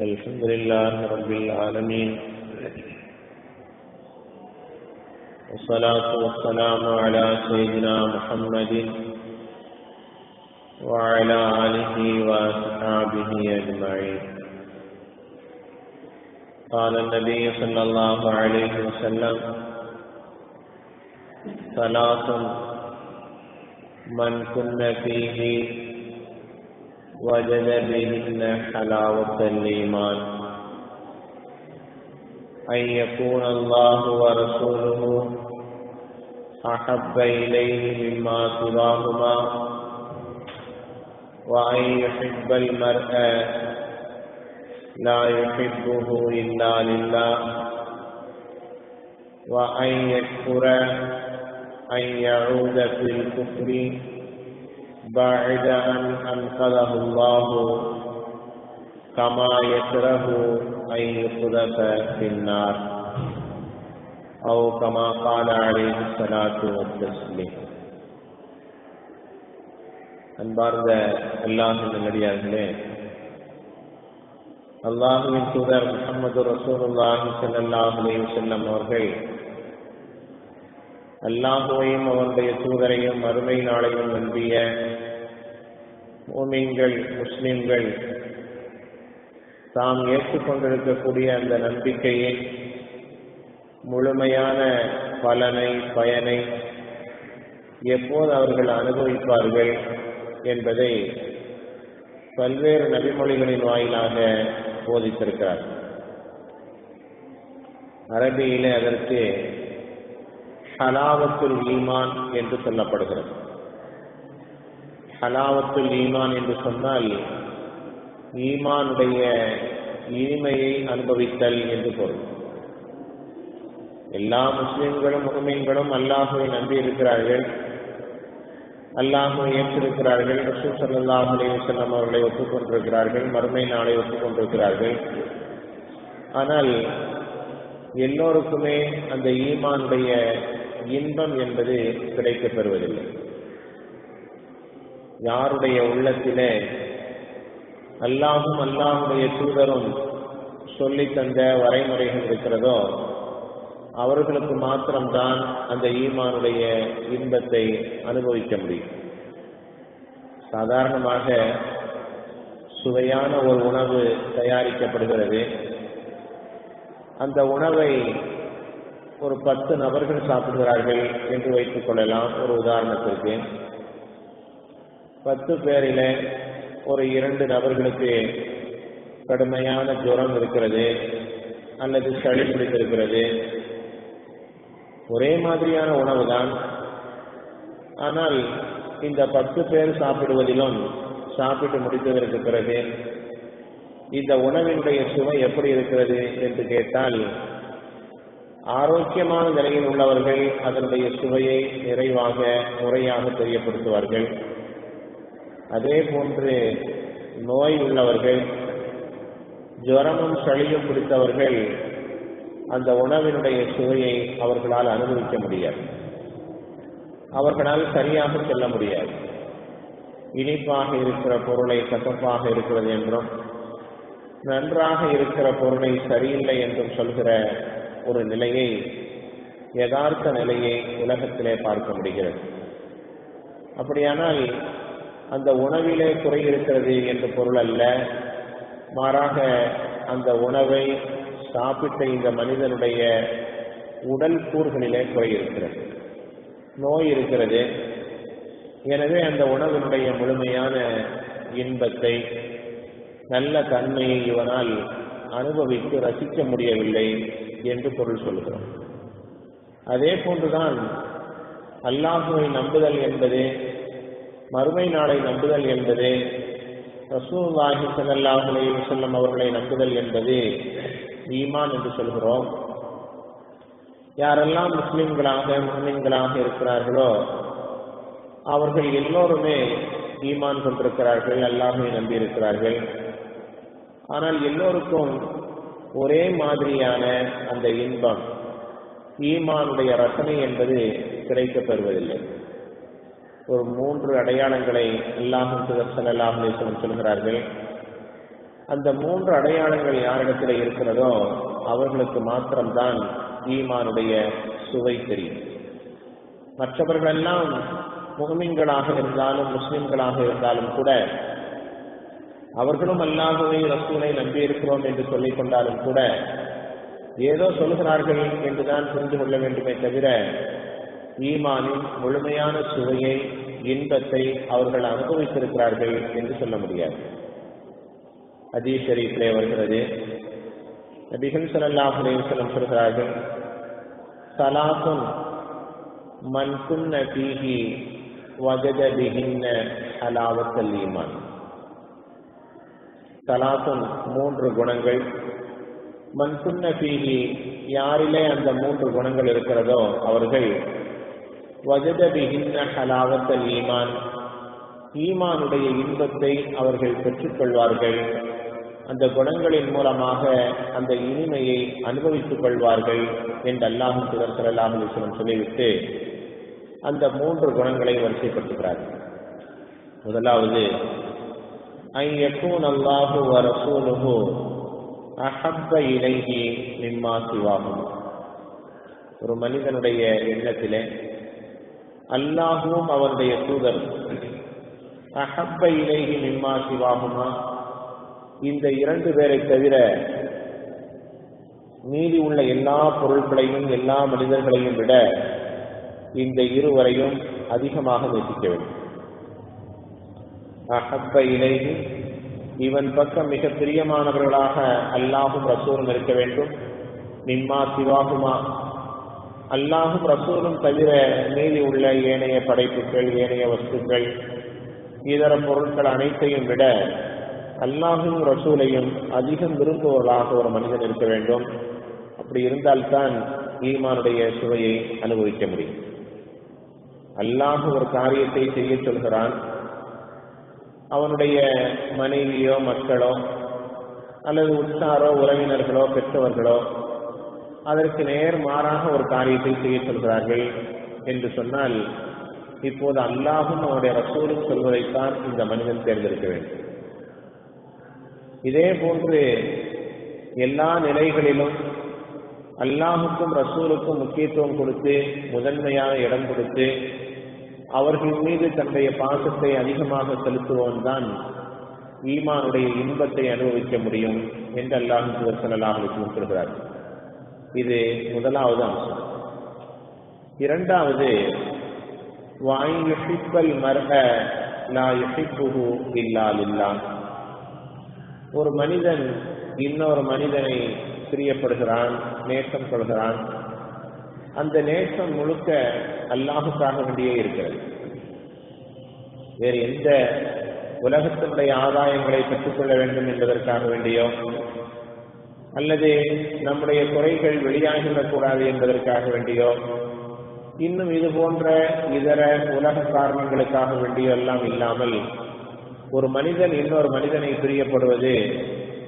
الحمد لله رب العالمين. والصلاة والسلام على سيدنا محمد وعلى آله وأصحابه أجمعين. قال النبي صلى الله عليه وسلم ثلاث من كن فيه وجد بهن حلاوة الإيمان. أن يكون الله ورسوله أحب إليه مما سواهما وأن يحب المرء لا يحبه إلا لله وأن يكفر أن يعود في الكفر بعد أن أنقذه الله كما يكره أن يقذف في النار أو كما قال عليه الصلاة والتسليم அன்பார்ந்த அல்லாஹின் நல்லடியார்களே அல்லாஹுவின் தூதர் முகமது ரசூலுல்லாஹி ஸல்லல்லாஹு அலைஹி வஸல்லம் அவர்கள் அல்லாஹுவையும் அவருடைய தூதரையும் மறுமை நாளையும் நம்பிய மூமின்கள் முஸ்லிம்கள் தாம் ஏற்றுக்கொண்டிருக்கக்கூடிய அந்த நம்பிக்கையை முழுமையான பலனை பயனை எப்போது அவர்கள் அனுபவிப்பார்கள் என்பதை பல்வேறு நபிமொழிகளின் வாயிலாக போதித்திருக்கிறார் அரபியிலே அதற்கு ஹலாவத்துல் ஈமான் என்று சொல்லப்படுகிறது. ஹலாவத்துல் ஈமான் என்று சொன்னால் ஈமானுடைய இனிமையை அனுபவித்தல் என்று பொருள். எல்லா முஸ்லிம்களும் முகமீன்களும் அல்லாஹுவை நம்பி இருக்கிறார்கள். அல்லாஹுவை ஏற்றிருக்கிறார்கள். ரசூல் சல்லாஹ் அலைவசல்லம் அவர்களை ஒப்புக்கொண்டிருக்கிறார்கள். மறுமை நாளை ஒப்புக்கொண்டிருக்கிறார்கள். ஆனால் எல்லோருக்குமே அந்த ஈமானுடைய இன்பம் என்பது கிடைக்கப்பெறுவதில்லை. யாருடைய உள்ளத்திலே அல்லாஹும் அல்லாஹுடைய தூதரும் சொல்லி தந்த வரைமுறைகள் இருக்கிறதோ அவர்களுக்கு மாத்திரம்தான் அந்த ஈமானுடைய இன்பத்தை அனுபவிக்க முடியும். சாதாரணமாக சுவையான ஒரு உணவு தயாரிக்கப்படுகிறது. அந்த உணவை ஒரு பத்து நபர்கள் சாப்பிடுகிறார்கள் என்று வைத்துக் கொள்ளலாம். ஒரு உதாரணத்திற்கு பத்து பேரில ஒரு இரண்டு நபர்களுக்கு கடுமையான ஜுரம் இருக்கிறது அல்லது சளி பிடித்திருக்கிறது. ஒரே மாதிரியான உணவு தான் ஆனால் இந்த பத்து பேர் சாப்பிடுவதிலும் சாப்பிட்டு முடித்ததற்கு பிறகு இந்த உணவினுடைய சுவை எப்படி இருக்கிறது என்று கேட்டால் ஆரோக்கியமான நிலையில் உள்ளவர்கள் அதனுடைய சுவையை நிறைவாக முறையாக தெரியப்படுத்துவார்கள். அதே போன்று நோய் உள்ளவர்கள் ஜுரமும் சளியும் பிடித்தவர்கள் அந்த உணவினுடைய சுவையை அவர்களால் அனுபவிக்க முடியாது. அவர்களால் சரியாக செல்ல முடியாது. இனிப்பாக இருக்கிற பொருளை கசப்பாக இருக்கிறது என்றும் நன்றாக இருக்கிற பொருளை சரியில்லை என்றும் சொல்கிற ஒரு நிலையை யதார்த்த நிலையை உலகத்திலே பார்க்க முடிகிறது. அப்படியானால் அந்த உணவிலே குறை இருக்கிறது என்று பொருள் அல்ல. மாறாக அந்த உணவை சாப்பிட்ட இந்த மனிதனுடைய உடல் கூறுகளிலே குறை இருக்கிறது. நோய் இருக்கிறது. எனவே அந்த உணவினுடைய முழுமையான இன்பத்தை நல்ல தன்மையை இவனால் அனுபவித்து ரசிக்க முடியவில்லை. என்று பொருள் சொல்கிறோம். அதே போன்றுதான் அல்லாஹுவை நம்புதல் என்பது மறுமை நாளை நம்புதல் என்பது ரசூல்லாஹி சல்லாஹ் செல்லும் அவர்களை நம்புதல் என்பது ஈமான் என்று சொல்கிறோம். யாரெல்லாம் முஸ்லிம்களாக முஸ்லிம்களாக இருக்கிறார்களோ அவர்கள் எல்லோருமே ஈமான் கொண்டிருக்கிறார்கள் அல்லாமே நம்பி இருக்கிறார்கள் ஆனால் எல்லோருக்கும் ஒரே மாதிரியான அந்த இன்பம் ஈமானுடைய ரசனை என்பது கிடைக்கப்பெறுவதில்லை. ஒரு மூன்று அடையாளங்களை அல்லாஹும் சுதர் சல்லாஹ் சொல்கிறார்கள். அந்த மூன்று அடையாளங்கள் யாரிடத்தில் இருக்கிறதோ அவர்களுக்கு மாத்திரம்தான் ஈமானுடைய சுவை தெரியும். மற்றவர்களெல்லாம் முகமீன்களாக இருந்தாலும் முஸ்லிம்களாக இருந்தாலும் கூட அவர்களும் அல்லாஹுவை ரசூலை நம்பியிருக்கிறோம் என்று சொல்லிக் கொண்டாலும் கூட ஏதோ சொல்கிறார்கள் என்றுதான் புரிந்து கொள்ள வேண்டுமே தவிர ஈமானின் முழுமையான சுவையை இன்பத்தை அவர்கள் அனுபவித்திருக்கிறார்கள் என்று சொல்ல முடியாது. அதீஸ் ஷரீஃபிலே வருகிறது. நபிகள் ஸல்லல்லாஹு அலைஹி சொல்கிறார்கள் சலாசும் மன் குன்ன ஃபீஹி வஜத ஈமான். தலாசன் மூன்று குணங்கள். மன் குன்ன யாரிலே அந்த மூன்று குணங்கள் இருக்கிறதோ அவர்கள் வஜத பிஹின்ன ஹலாவத்தல் ஈமான். ஈமானுடைய இன்பத்தை அவர்கள் பெற்றுக்கொள்வார்கள். அந்த குணங்களின் மூலமாக அந்த இனிமையை அனுபவித்துக் கொள்வார்கள் என்று அல்லாஹும் சுதர் அல்லாஹுலம் சொல்லிவிட்டு அந்த மூன்று குணங்களை வரிசைப்படுத்துகிறார்கள். முதலாவது أن يكون الله ورسوله أحب إليه مما மிம்மா ஒரு மனிதனுடைய எண்ணத்திலே அல்லாஹுவும் அவருடைய தூதர் அஹப்ப இலைஹி மிம்மா சிவாகுமா இந்த இரண்டு பேரை தவிர மீதி உள்ள எல்லா பொருட்களையும் எல்லா மனிதர்களையும் விட இந்த இருவரையும் அதிகமாக நேசிக்க வேண்டும். அஹப்ப இலைஹி. இவன் பக்கம் மிக பிரியமானவர்களாக அல்லாஹும் ரசூலும் இருக்க வேண்டும். நிம்மா சிவாகுமா அல்லாஹும் ரசூலும் தவிர மீதி உள்ள ஏனைய படைப்புகள் ஏனைய வஸ்துக்கள் இதர பொருட்கள் அனைத்தையும் விட அல்லாஹும் ரசூலையும் அதிகம் விரும்புவர்களாக ஒரு மனிதன் இருக்க வேண்டும். அப்படி இருந்தால்தான் ஈமானுடைய சுவையை அனுபவிக்க முடியும். அல்லாஹ் ஒரு காரியத்தை செய்ய சொல்கிறான். அவனுடைய மனைவியோ மக்களோ அல்லது உற்றாரோ உறவினர்களோ பெற்றவர்களோ அதற்கு நேர் மாறாக ஒரு காரியத்தை செய்ய சொல்கிறார்கள் என்று சொன்னால் இப்போது அல்லாஹும் அவனுடைய ரசூலும் சொல்வதைத்தான் இந்த மனிதன் தேர்ந்தெடுக்க வேண்டும். இதே போன்று எல்லா நிலைகளிலும் அல்லாஹுக்கும் ரசூலுக்கும் முக்கியத்துவம் கொடுத்து முதன்மையான இடம் கொடுத்து அவர்கள் மீது தன்னுடைய பாசத்தை அதிகமாக செலுத்துவோன் தான் ஈமானுடைய இன்பத்தை அனுபவிக்க முடியும் என்று அல்லாஹ் சுவர்சனல்லாஹ் சொல்கிறார். இது முதலாவது அம்சம். இரண்டாவது வாய் யுஹிப்பல் மர்ஹ லா யுஹிப்புஹு இல்லா ஒரு மனிதன் இன்னொரு மனிதனை பிரியப்படுகிறான் நேசம் கொள்கிறான். அந்த நேசம் முழுக்க அல்லாஹுக்காக வேண்டியே இருக்கிறது. வேறு எந்த உலகத்தினுடைய ஆதாயங்களை பெற்றுக்கொள்ள வேண்டும் என்பதற்காக வேண்டியோ அல்லது நம்முடைய குறைகள் வெளியாகிவிடக்கூடாது என்பதற்காக வேண்டியோ இன்னும் இது போன்ற இதர உலக காரணங்களுக்காக வேண்டியோ எல்லாம் இல்லாமல் ஒரு மனிதன் இன்னொரு மனிதனை பிரியப்படுவது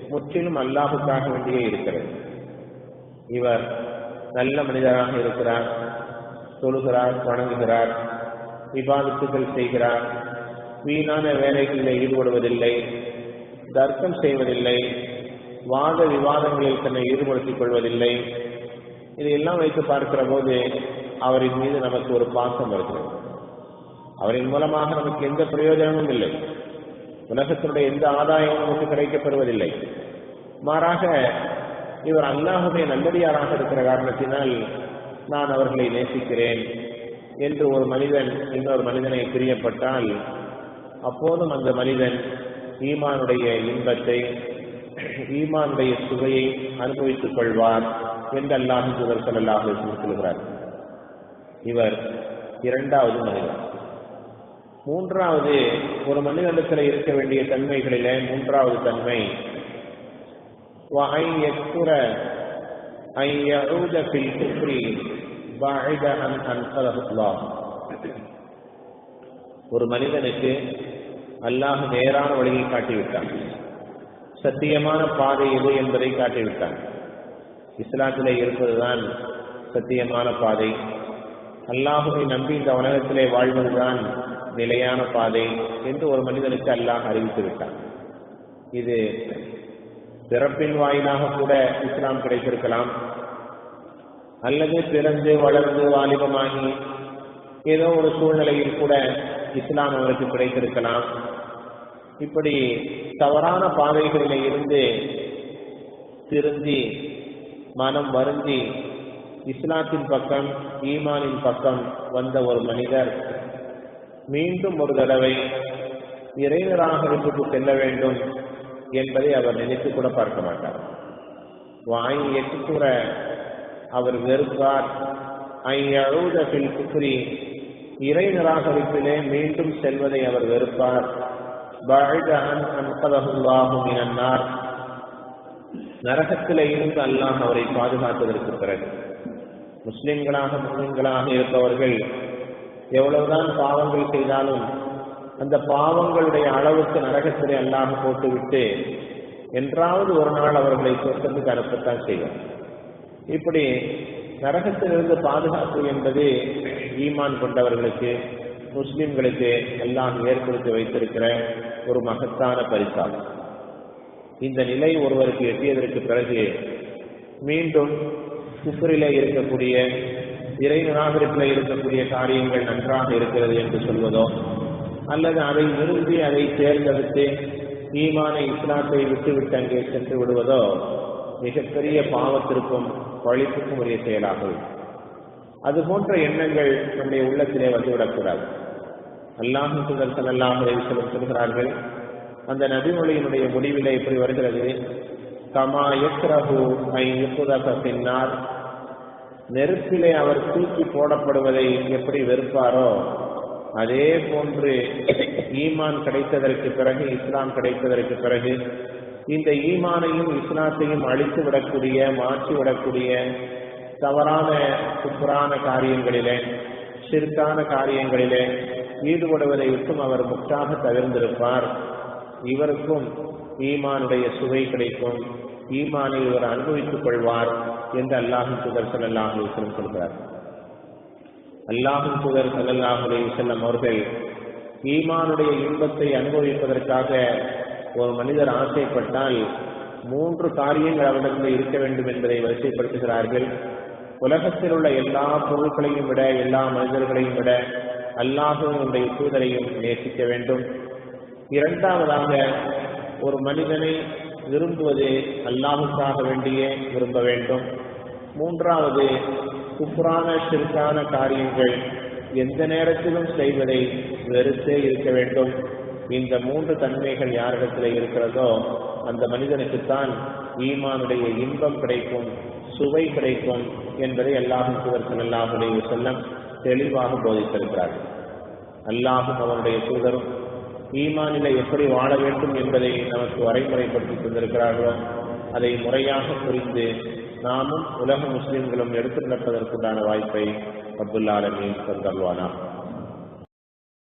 முற்றிலும் அல்லாஹுக்காக வேண்டியே இருக்கிறது. இவர் நல்ல மனிதராக இருக்கிறார். தொழுகிறார் வணங்குகிறார் விவாதத்துகள் செய்கிறார். வீணான வேலைகளில் ஈடுபடுவதில்லை தர்க்கம் செய்வதில்லை வாத விவாதங்களில் தன்னை ஈடுபடுத்திக் கொள்வதில்லை. இதையெல்லாம் வைத்து பார்க்கிற போது அவரின் மீது நமக்கு ஒரு பாசம் வருகிறது. அவரின் மூலமாக நமக்கு எந்த பிரயோஜனமும் இல்லை. உலகத்தினுடைய எந்த ஆதாயமும் நமக்கு கிடைக்கப்பெறுவதில்லை. மாறாக இவர் அல்லாஹுடைய நல்லடியாராக இருக்கிற காரணத்தினால் நான் அவர்களை நேசிக்கிறேன் என்று ஒரு மனிதன் இன்னொரு மனிதனை பிரியப்பட்டால் அப்போதும் அந்த மனிதன் ஈமானுடைய இன்பத்தை ஈமானுடைய சுவையை அனுபவித்துக் கொள்வார் என்று அல்லாஹு சுகர் செல்லாக சொல்கிறார் இவர் இரண்டாவது மனிதன். மூன்றாவது ஒரு மனிதனிடத்தில் இருக்க வேண்டிய தன்மைகளில மூன்றாவது தன்மை. ஐ எக்குற ஐ அழுத பாயித அன் ஒரு மனிதனுக்கு அல்லாஹ் நேரான வழியை காட்டிவிட்டான். சத்தியமான பாதை எது என்பதை காட்டிவிட்டான். இஸ்லாத்திலே இருப்பதுதான் சத்தியமான பாதை. அல்லாஹுவை நம்பி இந்த உலகத்திலே வாழ்வதுதான் நிலையான பாதை என்று ஒரு மனிதனுக்கு அல்லாஹ் அறிவித்து விட்டான். இது பிறப்பின் வாயிலாக கூட இஸ்லாம் கிடைத்திருக்கலாம். அல்லது பிறந்து வளர்ந்து வாலிபமாகி ஏதோ ஒரு சூழ்நிலையில் கூட இஸ்லாம் அவருக்கு கிடைத்திருக்கலாம். இப்படி தவறான பாதைகளில் இருந்து திருந்தி மனம் வருந்தி இஸ்லாத்தின் பக்கம் ஈமானின் பக்கம் வந்த ஒரு மனிதர் மீண்டும் ஒரு தடவை இறைவராகவிற்கு செல்ல வேண்டும் என்பதை அவர் நினைத்து கூட பார்க்க மாட்டார். வாய் எட்டு கூட அவர் வெறுப்பார் ஐயழுதபில் குப்ரி இறை நிராகரிப்பிலே மீண்டும் செல்வதை அவர் வெறுப்பார். அன்கதகுல்லாஹுமினார் நரகத்திலே இருந்து அல்லாஹ் அவரை பாதுகாத்ததற்கு பிறகு. முஸ்லிம்களாக முஸ்லிம்களாக இருப்பவர்கள் எவ்வளவுதான் பாவங்கள் செய்தாலும் அந்த பாவங்களுடைய அளவுக்கு நரகத்திலே அல்லாஹ் போட்டுவிட்டு என்றாவது ஒரு நாள் அவர்களை சொர்க்கத்துக்கு அனுப்பத்தான் செய்யும் இப்படி நரகத்திலிருந்து பாதுகாப்பு என்பது ஈமான் கொண்டவர்களுக்கு முஸ்லிம்களுக்கு எல்லாம் ஏற்படுத்தி வைத்திருக்கிற ஒரு மகத்தான பரிசாகும். இந்த நிலை ஒருவருக்கு எட்டியதற்கு பிறகு மீண்டும் குப்பரிலே இருக்கக்கூடிய இறை நிராகரிப்பில் இருக்கக்கூடிய காரியங்கள் நன்றாக இருக்கிறது என்று சொல்வதோ அல்லது அதை விரும்பி அதை தேர்ந்தெடுத்து ஈமான இஸ்லாத்தை விட்டுவிட்டு அங்கே சென்று விடுவதோ மிகப்பெரிய பாவத்திற்கும் பழிப்புக்கும் உரிய செயலாகும். அது போன்ற எண்ணங்கள் நம்முடைய உள்ளத்திலே வந்துவிடக்கூடாது. அல்லாஹும் சுதர் சல்லாஹ் அலைவசலம் சொல்கிறார்கள் அந்த நபிமொழியினுடைய முடிவிலே இப்படி வருகிறது கமா எக்ரஹு ஐ யுப்புதக பின்னார் நெருப்பிலே அவர் தூக்கி போடப்படுவதை எப்படி வெறுப்பாரோ அதே போன்று ஈமான் கிடைத்ததற்கு பிறகு இஸ்லாம் கிடைத்ததற்கு பிறகு இந்த ஈமானையும் இஸ்லாத்தையும் அழித்து விடக்கூடிய மாற்றி விடக்கூடிய தவறான குப்புறான காரியங்களிலே சிறுக்கான காரியங்களிலே ஈடுபடுவதை விட்டும் அவர் முற்றாக தவிர்ந்திருப்பார். இவருக்கும் ஈமானுடைய சுவை கிடைக்கும். ஈமானை இவர் அனுபவித்துக் கொள்வார் என்று அல்லாஹும் சுதர் சல்லாஹ் அலிஸ்லம் சொல்கிறார். அல்லாஹும் சுதர் சல்லாஹ் அலிசல்லம் அவர்கள் ஈமானுடைய இன்பத்தை அனுபவிப்பதற்காக ஒரு மனிதர் ஆசைப்பட்டால் மூன்று காரியங்கள் அவரிடத்தில் இருக்க வேண்டும் என்பதை வரிசைப்படுத்துகிறார்கள். உலகத்தில் உள்ள எல்லா பொருட்களையும் விட எல்லா மனிதர்களையும் விட அல்லாஹுடைய தூதரையும் நேசிக்க வேண்டும். இரண்டாவதாக ஒரு மனிதனை விரும்புவது அல்லாஹுக்காக வேண்டியே விரும்ப வேண்டும். மூன்றாவது குப்புறான சிறுக்கான காரியங்கள் எந்த நேரத்திலும் செய்வதை வெறுத்தே இருக்க வேண்டும். இந்த மூன்று தன்மைகள் யாரிடத்தில் இருக்கிறதோ அந்த மனிதனுக்குத்தான் ஈமானுடைய இன்பம் கிடைக்கும் சுவை கிடைக்கும் என்பதை அல்லாஹும் சுவர்கள் அல்லாஹுடைய செல்லம் தெளிவாக போதித்திருக்கிறார்கள் அல்லாஹும் அவனுடைய தூதரும் ஈமானில எப்படி வாழ வேண்டும் என்பதை நமக்கு வரைமுறைப்படுத்தி தந்திருக்கிறார்களோ அதை முறையாக புரிந்து நாமும் உலக முஸ்லிம்களும் எடுத்து நடப்பதற்குண்டான வாய்ப்பை அப்துல்லாலமீன் தந்தல்வானா